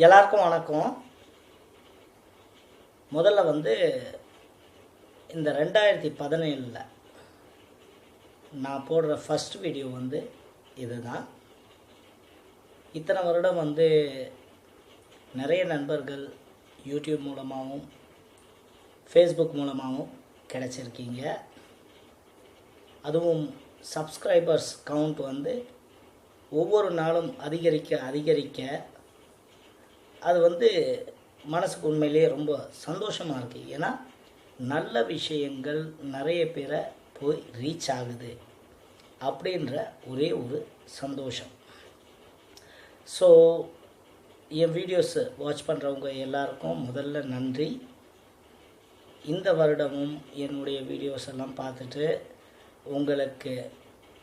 எல்லாருக்கும் வணக்கம். முதல்ல வந்து இந்த ரெண்டாயிரத்தி பதினேழில் நான் போடுற ஃபஸ்ட் வீடியோ வந்து இதுதான். இத்தனை வருடம் வந்து நிறைய நண்பர்கள் யூடியூப் மூலமாகவும் ஃபேஸ்புக் மூலமாகவும் கிடச்சிருக்கீங்க. அதுவும் சப்ஸ்கிரைபர்ஸ் கவுண்ட் வந்து ஒவ்வொரு நாளும் அதிகரிக்க அதிகரிக்க அது வந்து மனசுக்கு உண்மையிலேயே ரொம்ப சந்தோஷமாக இருக்குது ஏன்னா நல்ல விஷயங்கள் நிறைய பேரை போய் ரீச் ஆகுது அப்படின்ற ஒரே ஒரு சந்தோஷம். ஸோ என் வீடியோஸை வாட்ச் பண்ணுறவங்க எல்லாருக்கும் முதல்ல நன்றி. இந்த வருடமும் என்னுடைய வீடியோஸ் எல்லாம் பார்த்துட்டு உங்களுக்கு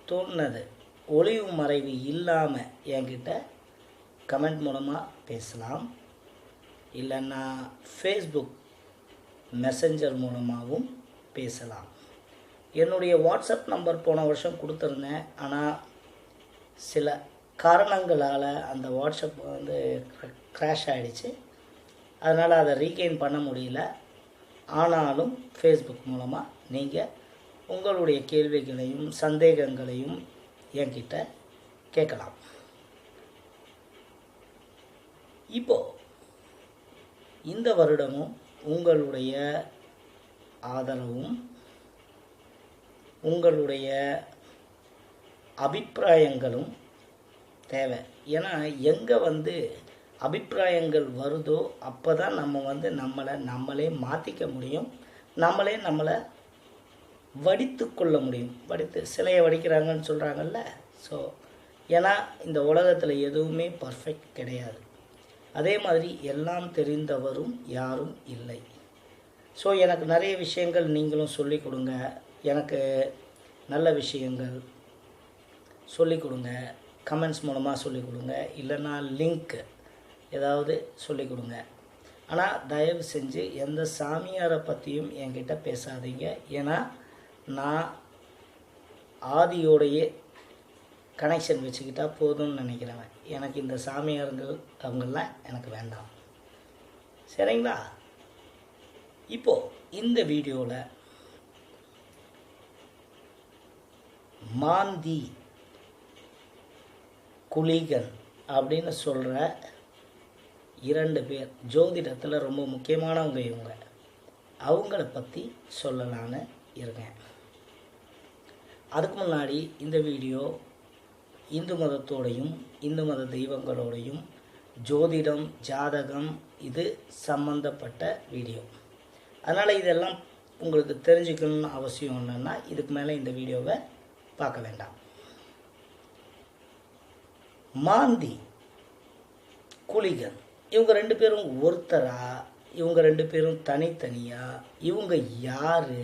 தோணுனது ஒளிவு மறைவு இல்லாமல் என்கிட்ட கமெண்ட் மூலமாக பேசலாம். இல்லைன்னா ஃபேஸ்புக் மெசஞ்சர் மூலமாகவும் பேசலாம். என்னுடைய வாட்ஸ்அப் நம்பர் போன வருஷம் கொடுத்துருந்தேன். ஆனால் சில காரணங்களால் அந்த வாட்ஸ்அப் வந்து க்ராஷ் ஆகிடுச்சு அதனால் அதை ரீகெயின் பண்ண முடியல. ஆனாலும் ஃபேஸ்புக் மூலமாக நீங்கள் உங்களுடைய கேள்விகளையும் சந்தேகங்களையும் என்கிட்ட கேட்கலாம். இப்போ இந்த வருடமும் உங்களுடைய ஆதரவும் உங்களுடைய அபிப்பிராயங்களும் தேவை. ஏன்னா எங்கே வந்து அபிப்பிராயங்கள் வருதோ அப்போ தான் நம்ம வந்து நம்மளை நம்மளே மாற்றிக்க முடியும். நம்மளே நம்மளை வடித்து கொள்ள முடியும். வடித்து சிலையை வடிக்கிறாங்கன்னு சொல்கிறாங்கல்ல ஸோ ஏன்னா இந்த உலகத்தில் எதுவுமே பர்ஃபெக்ட் கிடையாது. அதே மாதிரி எல்லாம் தெரிந்தவரும் யாரும் இல்லை. ஸோ எனக்கு நிறைய விஷயங்கள் நீங்களும் சொல்லிக் கொடுங்க. எனக்கு நல்ல விஷயங்கள் சொல்லிக் கொடுங்க. கமெண்ட்ஸ் மூலமாக சொல்லிக் கொடுங்க. இல்லைன்னா லிங்க் ஏதாவது சொல்லிக் கொடுங்க. ஆனால் தயவு செஞ்சு எந்த சாமியாரை பற்றியும் என்கிட்ட பேசாதீங்க. ஏன்னா நான் ஆதியோடைய கனெக்ஷன் வச்சுக்கிட்டா போதும்னு நினைக்கிறவன் எனக்கு இந்த சாமியாருங்கள் அவங்கெல்லாம் எனக்கு வேண்டாம். சரிங்களா? இப்போது இந்த வீடியோவில் மாந்தி குளிகன் அப்படின்னு சொல்கிற இரண்டு பேர் ஜோதிடத்தில் ரொம்ப முக்கியமானவங்க இவங்க. அவங்கள பற்றி சொல்லலான்னு இருக்கேன். அதுக்கு முன்னாடி இந்த வீடியோ இந்து மதத்தோடையும் இந்து மத தெய்வங்களோடையும் ஜோதிடம் ஜாதகம் இது சம்பந்தப்பட்ட வீடியோ. அதனால் இதெல்லாம் உங்களுக்கு தெரிஞ்சுக்கணும்னு அவசியம் என்னென்னா இதுக்கு மேலே இந்த வீடியோவை பார்க்க வேண்டாம். மாந்தி குளிகன் இவங்க ரெண்டு பேரும் ஒருத்தரா? இவங்க ரெண்டு பேரும் தனித்தனியா? இவங்க யாரு?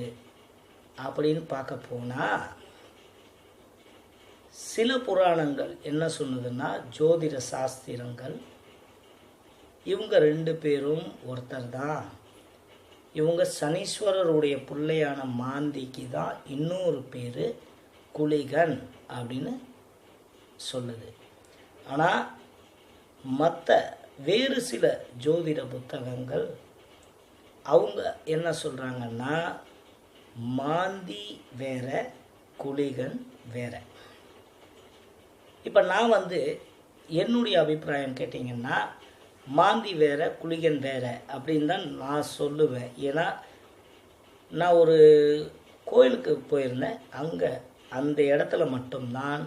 அப்படின்னு பார்க்க போனால் சில புராணங்கள் என்ன சொன்னதுன்னா ஜோதிட சாஸ்திரங்கள். இவங்க ரெண்டு பேரும் ஒருத்தர் தான். இவங்க சனீஸ்வரருடைய பிள்ளையான மாந்திக்கு தான் இன்னொரு பேர் குளிகன் அப்படின்னு சொல்லுது. ஆனால் மற்ற வேறு சில ஜோதிட புத்தகங்கள் அவங்க என்ன சொல்கிறாங்கன்னா மாந்தி வேற குளிகன் வேற. இப்போ நான் வந்து என்னுடைய அபிப்பிராயம் கேட்டிங்கன்னா மாந்தி வேற குளிகன் வேற அப்படின்னு தான் நான் சொல்லுவேன். ஏன்னா நான் ஒரு கோயிலுக்கு போயிருந்தேன். அங்கே அந்த இடத்துல மட்டும்தான்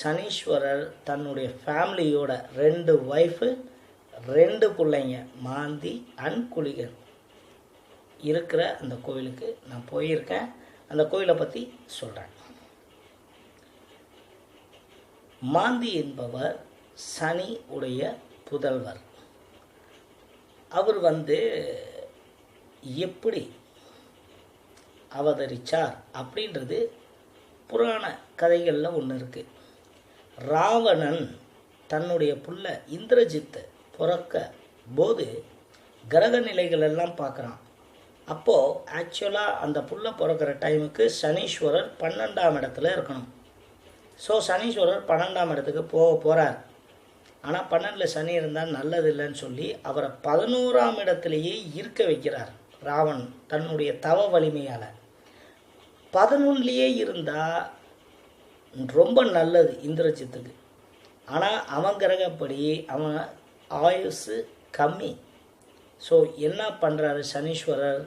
சனீஸ்வரர் தன்னுடைய ஃபேமிலியோட ரெண்டு ஒய்ஃபு ரெண்டு பிள்ளைங்க மாந்தி அண்ட் குளிகன் இருக்கிற அந்த கோயிலுக்கு நான் போயிருக்கேன். அந்த கோயிலை பற்றி சொல்கிறேன் மாந்தி என்பவர் சனி உடைய புதல்வர். அவர் வந்து எப்படி அவதரிச்சார் அப்படின்றது புராண கதைகளில் ஒன்று இருக்குது ராவணன் தன்னுடைய புள்ள இந்திரஜித்தை பிறக்க போது கிரக நிலைகள் எல்லாம் பார்க்குறான். அப்போது ஆக்சுவலாக அந்த புள்ள பிறக்கிற டைமுக்கு சனீஸ்வரர் பன்னெண்டாம் இடத்துல இருக்கணும். ஸோ சனீஸ்வரர் பன்னெண்டாம் இடத்துக்கு போக போகிறார் ஆனால் பன்னெண்டில் சனி இருந்தால் நல்லது இல்லைன்னு சொல்லி அவரை பதினோராம் இடத்துலையே இருக்க வைக்கிறார் ராவன் தன்னுடைய தவ வலிமையால். பதினொன்றுலேயே இருந்தால் ரொம்ப நல்லது இந்திரஜித்துக்கு. ஆனால் அவன் கிரகப்படி அவன் ஆயுசு கம்மி. ஸோ என்ன பண்ணுறாரு சனீஸ்வரர்?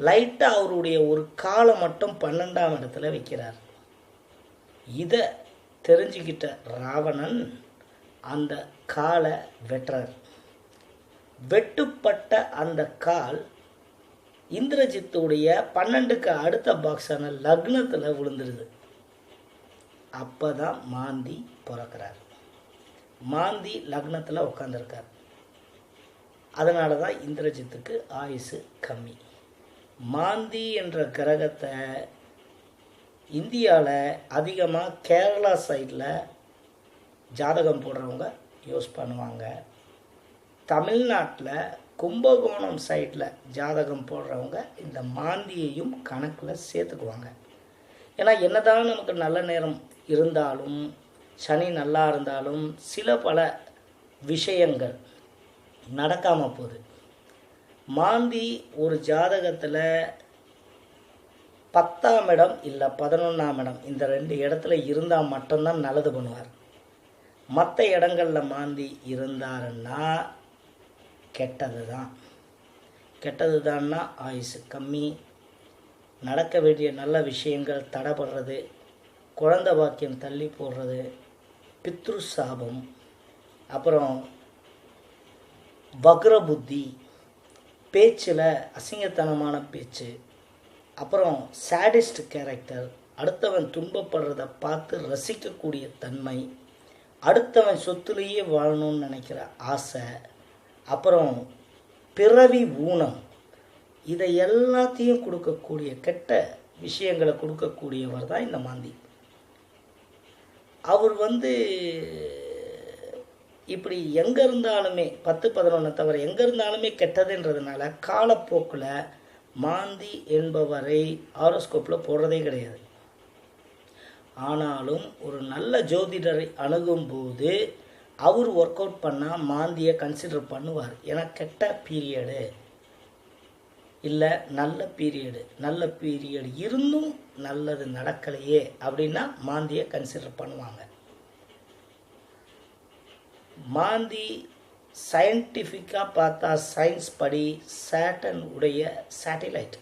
லைட்டாக அவருடைய ஒரு காலை மட்டும் பன்னெண்டாம் இடத்துல வைக்கிறார். இதை தெரிஞ்சுக்கிட்ட ராவணன் அந்த காலை வெட்டுறார் வெட்டுப்பட்ட அந்த கால் இந்திரஜித்துடைய பன்னெண்டுக்கு அடுத்த பாக்ஸான லக்னத்தில் விழுந்துருது. அப்போ தான் மாந்தி பிறக்கிறார். மாந்தி லக்னத்தில் உட்காந்துருக்கார் அதனால தான் இந்திரஜித்துக்கு ஆயுசு கம்மி. மாந்தி என்ற கிரகத்தை இந்தியாவில் அதிகமாக கேரளா சைடில் ஜாதகம் போடுறவங்க யூஸ் பண்ணுவாங்க. தமிழ்நாட்டில் கும்பகோணம் சைடில் ஜாதகம் போடுறவங்க இந்த மாந்தியையும் கணக்கில் சேர்த்துக்குவாங்க. ஏன்னா என்னதான் நமக்கு நல்ல நேரம் இருந்தாலும் சனி நல்லா இருந்தாலும் சில பல விஷயங்கள் நடக்காமல் போகுது. மாந்தி ஒரு ஜாதகத்தில் பத்தாம் இடம் இல்லை பதினொன்றாம் இடம். இந்த ரெண்டு இடத்துல இருந்தால் மட்டும்தான் நல்லது பண்ணுவார். மற்ற இடங்களில் மாந்தி இருந்தாருன்னா கெட்டது தான் கெட்டது தான்னா ஆயுசு கம்மி. நடக்க வேண்டிய நல்ல விஷயங்கள் தடைப்படுறது குழந்த பாக்கியம் தள்ளி போடுறது பித்ரு சாபம் அப்புறம் வக்ர புத்தி பேச்சில் அசிங்கத்தனமான பேச்சு அப்புறம் சேடிஸ்ட் கேரக்டர் அடுத்தவன் துன்பப்படுறத பார்த்து ரசிக்கக்கூடிய தன்மை அடுத்தவன் சொத்துலேயே வாழணும்னு நினைக்கிற ஆசை அப்புறம் பிறவி ஊனம். இதை எல்லாத்தையும் கொடுக்கக்கூடிய கெட்ட விஷயங்களை கொடுக்கக்கூடியவர் தான் இந்த மாந்தி. அவர் வந்து இப்படி எங்கே இருந்தாலுமே பத்து பதினொன்று தவிர எங்கே இருந்தாலுமே கெட்டதுன்றதுனால காலப்போக்கில் மாந்தி என்பவரை ஆரோஸ்கோப்பில் போடுறதே கிடையாது. ஆனாலும் ஒரு நல்ல ஜோதிடரை அணுகும்போது அவர் ஒர்க் அவுட் பண்ணால் மாந்தியை கன்சிடர் பண்ணுவார். ஏன்னா கெட்ட பீரியடு இல்லை நல்ல பீரியடு நல்ல பீரியடு இருந்தும் நல்லது நடக்கலையே அப்படின்னா மாந்தியை கன்சிடர் பண்ணுவாங்க. மாந்தி சயின்டிஃபிக்காக பார்த்தா சயின்ஸ் படி சேட்டன் உடைய சேட்டிலைட்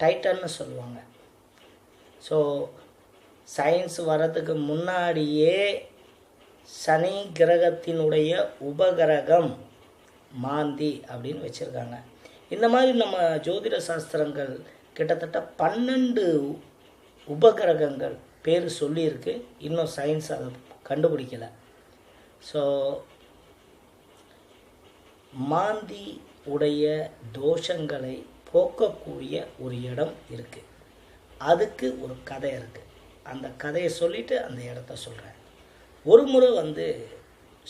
டைட்டன்னு சொல்லுவாங்க. ஸோ சயின்ஸ் வர்றதுக்கு முன்னாடியே சனி கிரகத்தினுடைய உபகிரகம் மாந்தி அப்படின்னு வச்சுருக்காங்க. இந்த மாதிரி நம்ம ஜோதிட சாஸ்திரங்கள் கிட்டத்தட்ட பன்னெண்டு உபகிரகங்கள் பேர் சொல்லியிருக்கு. இன்னும் சயின்ஸ் அதை கண்டுபிடிக்கலை. ஸோ மாந்தி உடைய தோஷங்களை போக்கக்கூடிய ஒரு இடம் இருக்குது அதுக்கு ஒரு கதை இருக்குது அந்த கதையை சொல்லிவிட்டு அந்த இடத்த சொல்கிறேன் ஒரு முறை வந்து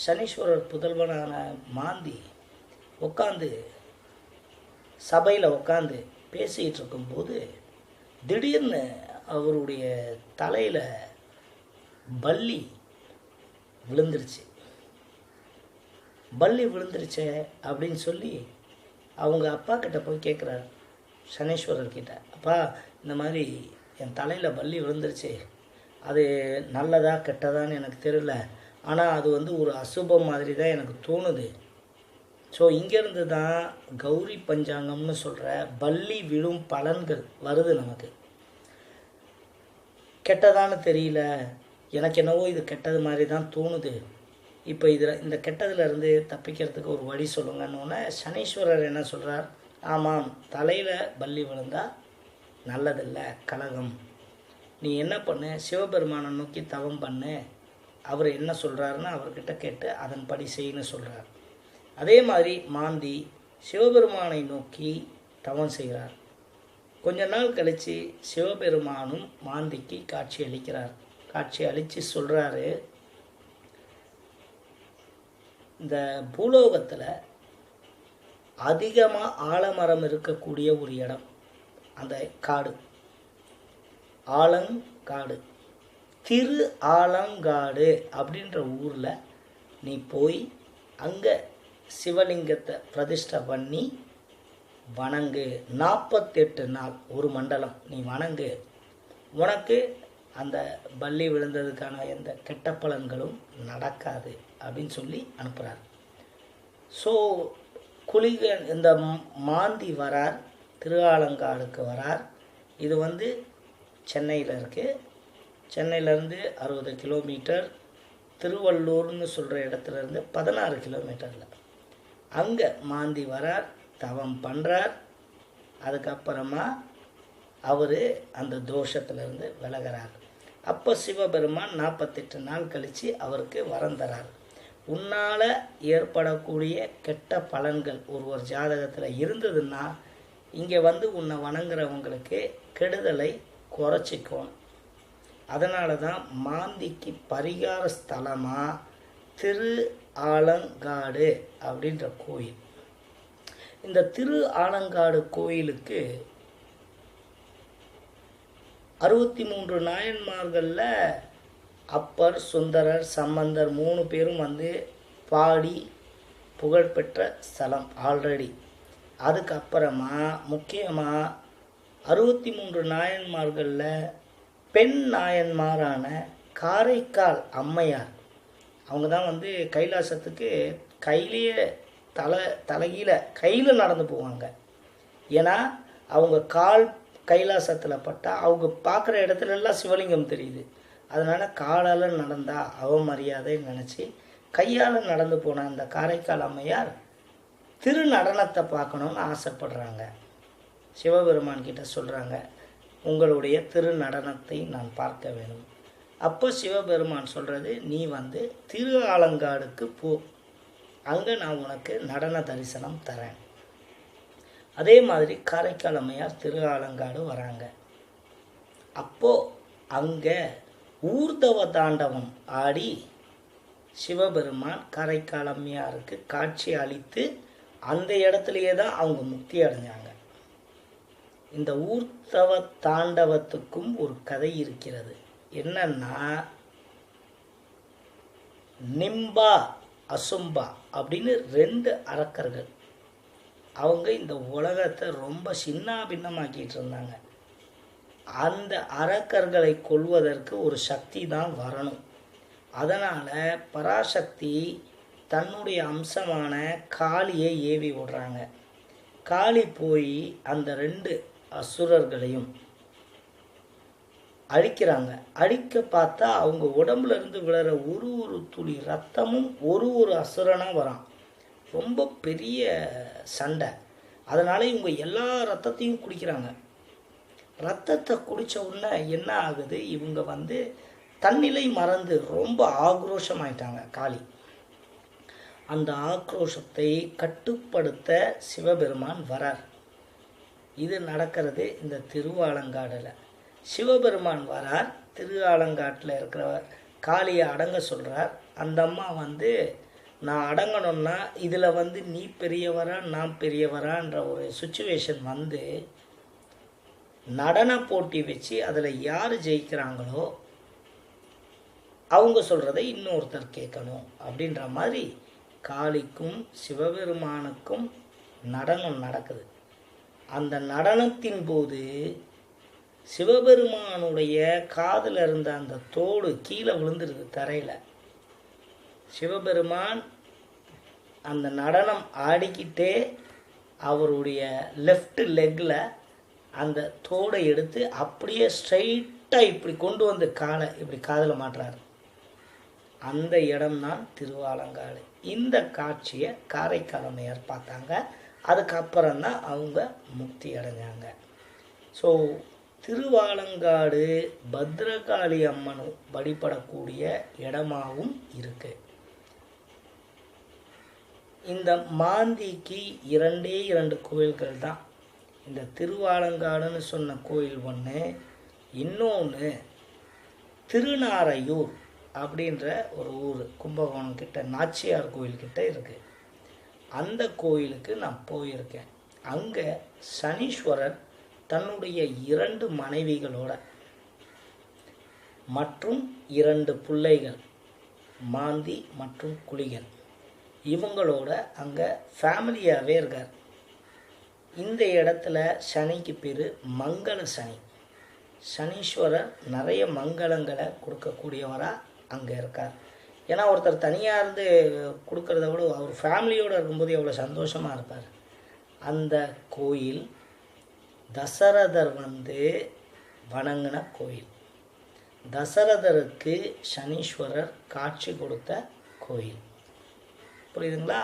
சனீஸ்வரர் புதல்வனான மாந்தி உட்காந்து சபையில் உட்காந்து பேசிகிட்டு இருக்கும்போது திடீர்னு அவருடைய தலையில் பள்ளி விழுந்துருச்சு. பல்லி விழுந்துருச்சே அப்படின்னு சொல்லி அவங்க அப்பா கிட்ட போய் கேட்குறாரு சனேஸ்வரர் கிட்ட அப்பா இந்த மாதிரி என் தலையில் பள்ளி விழுந்துருச்சு. அது நல்லதா கெட்டதான்னு எனக்கு தெரியல. ஆனால் அது வந்து ஒரு அசுபம் மாதிரி தான் எனக்கு தோணுது. ஸோ இங்கேருந்து தான் கௌரி பஞ்சாங்கம்னு சொல்கிற பள்ளி விழும் பலன்கள் வருது நமக்கு. கெட்டதான்னு தெரியல. எனக்கு என்னவோ இது கெட்டது மாதிரி தான் தோணுது. இப்போ இதில் இந்த கெட்டதுலேருந்து தப்பிக்கிறதுக்கு ஒரு வழி சொல்லுங்கன்னு சனீஸ்வரர் என்ன சொல்கிறார் ஆமாம் தலையில் பள்ளி விழுந்தால் நல்லதில்லை கலகம். நீ என்ன பண்ணு? சிவபெருமானை நோக்கி தவம் பண்ணு. அவர் என்ன சொல்கிறாருன்னு அவர்கிட்ட கேட்டு அதன்படி செய்யன்னு சொல்கிறார் அதே மாதிரி மாந்தி சிவபெருமானை நோக்கி தவம் செய்கிறார். கொஞ்ச நாள் கழித்து சிவபெருமானும் மாந்திக்கு காட்சி அளிக்கிறார். காட்சி அளித்து சொல்கிறாரு இந்த பூலோகத்தில் அதிகமாக ஆலமரம் இருக்கக்கூடிய ஒரு இடம் அந்த காடு. ஆலங்காடு. திரு ஆலங்காடு அப்படின்ற ஊரில் நீ போய் அங்கே சிவலிங்கத்தை பிரதிஷ்டை பண்ணி வணங்கு. நாற்பத்தெட்டு நாள் ஒரு மண்டலம். நீ வணங்கு. உனக்கு அந்த பள்ளி விழுந்ததுக்கான எந்த கெட்ட பலன்களும் நடக்காது அப்படின்னு சொல்லி அனுப்புகிறார் ஸோ குளிகன் இந்த மாந்தி வரார் திருஆலங்காடுக்கு வரார். இது வந்து சென்னையில் இருக்குது சென்னையிலேருந்து அறுபது கிலோமீட்டர் திருவள்ளூர்னு சொல்கிற இடத்துலேருந்து பதினாறு கிலோமீட்டரில். அங்கே மாந்தி வரார் தவம் பண்ணுறார் அதுக்கப்புறமா அவர் அந்த தோஷத்திலிருந்து விலகிறார். அப்போ சிவபெருமான் நாற்பத்தெட்டு நாள் கழித்து அவருக்கு வரம் தரார். உன்னால் ஏற்படக்கூடிய கெட்ட பலன்கள் ஒரு ஒரு ஜாதகத்தில் இருந்ததுன்னா இங்கே வந்து உன்னை வணங்குறவங்களுக்கு கெடுதலை குறைச்சிக்கணும் அதனால தான் மாந்திக்கு பரிகார ஸ்தலமாக திரு ஆலங்காடு அப்படின்ற கோயில். இந்த திரு ஆலங்காடு கோயிலுக்கு அறுபத்தி மூன்று நாயன்மார்களில் அப்பர் சுந்தரர் சம்பந்தர் மூணு பேரும் வந்து பாடி புகழ்பெற்ற ஸ்தலம் ஆல்ரெடி அதுக்கப்புறமா முக்கியமாக அறுபத்தி மூன்று நாயன்மார்களில் பெண் நாயன்மாரான காரைக்கால் அம்மையார். அவங்க தான் வந்து கைலாசத்துக்கு கையிலேயே தலை தலையில் கையில் நடந்து போவாங்க. ஏன்னா அவங்க கால் கைலாசத்தில் பட்டால் அவங்க பார்க்குற இடத்துல எல்லாம் சிவலிங்கம் தெரியுது. அதனால் காலால் நடந்தால் அவமரியாதைன்னு நினச்சி கையால் நடந்து போன அந்த காரைக்கால் அம்மையார் திரு நடனத்தை பார்க்கணுன்னு ஆசைப்படுறாங்க. சிவபெருமான் கிட்ட சொல்கிறாங்க உங்களுடைய திரு நடனத்தை நான் பார்க்க வேணும் அப்போ சிவபெருமான் சொல்கிறது நீ வந்து திரு ஆலங்காடுக்கு போ. அங்கே நான் உனக்கு நடன தரிசனம் தரேன். அதே மாதிரி காரைக்கால் அம்மையார் திரு ஆலங்காடு வராங்க. அப்போ அங்கே ஊர்தவ தாண்டவம் ஆடி சிவபெருமான் காரைக்கால் அம்மையாருக்கு காட்சி அளித்து அந்த இடத்துலையே தான் அவங்க முக்தி அடைஞ்சாங்க. இந்த ஊர்த்தவ தாண்டவத்துக்கும் ஒரு கதை இருக்கிறது. என்னன்னா நிம்பா அசும்பா அப்படின்னு ரெண்டு அரக்கர்கள் அவங்க இந்த உலகத்தை ரொம்ப சின்ன பின்னமாக்கிட்டு இருந்தாங்க. அந்த அரக்கர்களை கொல்வதற்கு ஒரு சக்தி தான் வரணும். அதனால் பராசக்தி தன்னுடைய அம்சமான காளியை ஏவி விடுறாங்க. காளி போய் அந்த ரெண்டு அசுரர்களையும் அழிக்கிறாங்க. அழிக்க பார்த்தா அவங்க உடம்புல இருந்து விழற ஒரு ஒரு துளி ரத்தமும் ஒரு ஒரு அசுரனாக வரான். ரொம்ப பெரிய சண்டை. அதனால் இவங்க எல்லா ரத்தத்தையும் குடிக்கிறாங்க. ரத்தத்தை குடித்த உடனே என்ன ஆகுது? இவங்க வந்து தன்னிலை மறந்து ரொம்ப ஆக்ரோஷமாயிட்டாங்க காளி. அந்த ஆக்ரோஷத்தை கட்டுப்படுத்த சிவபெருமான் வரார். இது நடக்கிறது இந்த திருவாலங்காடில். சிவபெருமான் வரார் திருவாலங்காட்டில் இருக்கிற காளியை அடங்க சொல்கிறார் அந்த அம்மா வந்து நான் அடங்கணும்னா இதில் வந்து நீ பெரியவரா நான் பெரியவரான்ற ஒரு சுச்சுவேஷன் வந்து நடன போட்டி வச்சு அதில் யார் ஜெயிக்கிறாங்களோ அவங்க சொல்கிறத இன்னொருத்தர் கேட்கணும் அப்படின்ற மாதிரி காளிக்கும் சிவபெருமானுக்கும் நடனம் நடக்குது. அந்த நடனத்தின் போது சிவபெருமானுடைய காதில் இருந்த அந்த தோடு கீழே விழுந்துருது தரையில். சிவபெருமான் அந்த நடனம் ஆடிக்கிட்டே அவருடைய லெஃப்ட் லெக்கில் அந்த தோடை எடுத்து அப்படியே ஸ்ட்ரைட்டாக இப்படி கொண்டு வந்து காலை இப்படி காதில் மாட்டுறாரு. அந்த இடம்தான் திருவாலங்காடு. இந்த காட்சியை காரைக்காலமையார் பார்த்தாங்க. அதுக்கப்புறம் தான் அவங்க முக்தி அடைஞ்சாங்க. ஸோ திருவாலங்காடு பத்ரகாளி அம்மன் வழிபடக்கூடிய இடமாகவும் இருக்குது இந்த மாந்திக்கு இரண்டே இரண்டு கோயில்கள் தான். இந்த திருவாலங்காடுன்னு சொன்ன கோயில் ஒன்று இன்னொன்று திருநாரையூர் அப்படின்ற ஒரு ஊர் கும்பகோணம் கிட்ட நாச்சியார் கோயில்கிட்ட இருக்குது அந்த கோயிலுக்கு நான் போயிருக்கேன். அங்கே சனீஸ்வரர் தன்னுடைய இரண்டு மனைவிகளோட மற்றும் இரண்டு பிள்ளைகள் மாந்தி மற்றும் குளிகன். இவங்களோட அங்கே ஃபேமிலியாகவே இருக்கார். இந்த இடத்துல சனிக்கு பேர் மங்கள சனி. சனீஸ்வரர் நிறைய மங்களங்களை கொடுக்கக்கூடியவராக அங்கே இருக்கார். ஏன்னா ஒருத்தர் தனியாக இருந்து கொடுக்கறத விட அவர் ஃபேமிலியோடு இருக்கும்போது எவ்வளோ சந்தோஷமாக இருப்பார். அந்த கோயில் தசரதர் வந்து வணங்கின கோயில். தசரதருக்கு சனீஸ்வரர் காட்சி கொடுத்த கோயில். புரியுதுங்களா?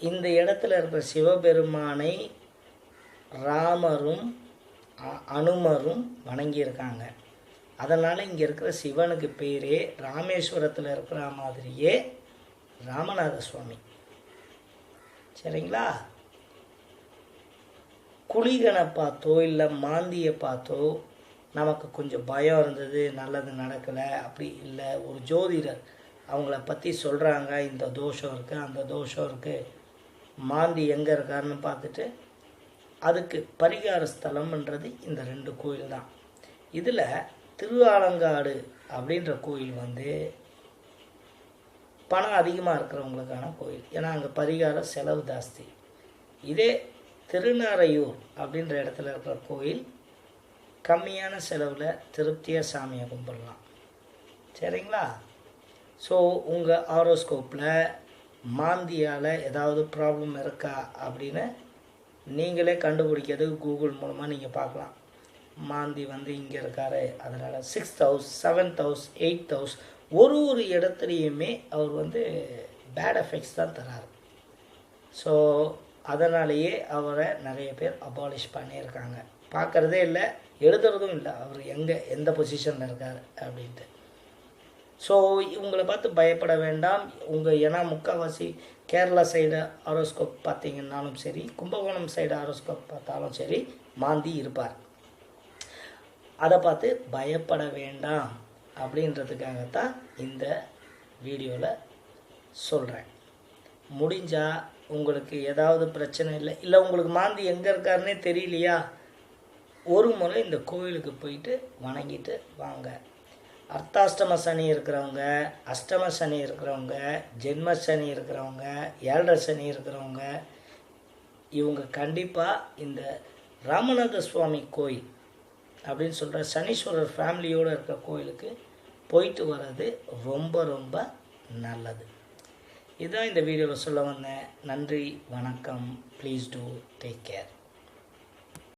இந்த இடத்துல இருக்கிற சிவபெருமானை ராமரும் அ- அனுமரும் வணங்கியிருக்காங்க. அதனால் இங்கே இருக்கிற சிவனுக்கு பேரே ராமேஸ்வரத்தில் இருக்கிற மாதிரியே ராமநாத சுவாமி. சரிங்களா? குளிகனை பார்த்தோ இல்லை மாந்தியை பார்த்தோ நமக்கு கொஞ்சம் பயம் இருந்தது நல்லது நடக்கலை அப்படி இல்லை ஒரு ஜோதிடர் அவங்கள பற்றி சொல்கிறாங்க இந்த தோஷம் இருக்குது அந்த தோஷம் இருக்குது மாந்தி எங்கே இருக்காருன்னு பார்த்துட்டு அதுக்கு பரிகார ஸ்தலம்ன்றது இந்த ரெண்டு கோயில் தான். இதில் திருவாலங்காடு அப்படின்ற கோயில் வந்து பணம் அதிகமாக இருக்கிறவங்களுக்கான கோயில். ஏன்னா அங்கே பரிகார செலவு ஜாஸ்தி. இதே திருநாரையூர் அப்படின்ற இடத்துல இருக்கிற கோயில் கம்மியான செலவில் திருப்தியாக சாமியை கும்பிடலாம். சரிங்களா? ஸோ உங்கள் ஆரோஸ்கோப்பில் மாந்தியால் ஏதாவது ப்ராப்ளம் இருக்கா அப்படின்னு நீங்களே கண்டுபிடிக்கிறதுக்கு கூகுள் மூலமாக நீங்கள் பார்க்கலாம். மாந்தி வந்து இங்கே இருக்காரு. அதனால் sixth house seventh house eight house ஒரு ஒரு இடத்துலையுமே அவர் வந்து பேட் எஃபெக்ட்ஸ் தான் தராரு. ஸோ அதனாலேயே அவரை நிறைய பேர் அபாலிஷ் பண்ணியிருக்காங்க. பார்க்குறதே இல்லை எழுதுறதும் இல்லை. அவர் எங்கே எந்த பொசிஷனில் இருக்கார் அப்படின்ட்டு. ஸோ இவங்களை பார்த்து பயப்பட வேண்டாம். உங்கள் ஏன்னா முக்கால்வாசி கேரளா சைடு ஆரோஸ்கோப் பார்த்தீங்கன்னாலும் சரி கும்பகோணம் சைடு ஆரோஸ்கோப் பார்த்தாலும் சரி மாந்தி இருப்பார். அதை பார்த்து பயப்பட வேண்டாம் அப்படின்றதுக்காகத்தான் இந்த வீடியோவில் சொல்கிறேன் முடிஞ்சால் உங்களுக்கு ஏதாவது பிரச்சனை இல்லை இல்லை உங்களுக்கு மாந்தி எங்கே இருக்காருன்னே தெரியலையா? ஒரு முறை இந்த கோயிலுக்கு போயிட்டு வணங்கிட்டு வாங்க. அர்த்தாஷ்டம சனி இருக்கிறவங்க அஷ்டம சனி இருக்கிறவங்க ஜென்ம சனி இருக்கிறவங்க ஏழரை சனி இருக்கிறவங்க இவங்க கண்டிப்பாக இந்த ராமநாத சுவாமி கோயில் அப்படின்னு சொல்கிற சனீஸ்வரர் ஃபேமிலியோடு இருக்கிற கோயிலுக்கு போயிட்டு வர்றது ரொம்ப ரொம்ப நல்லது. இதுதான் இந்த வீடியோவில் சொல்ல வந்தேன். நன்றி வணக்கம். Please do take care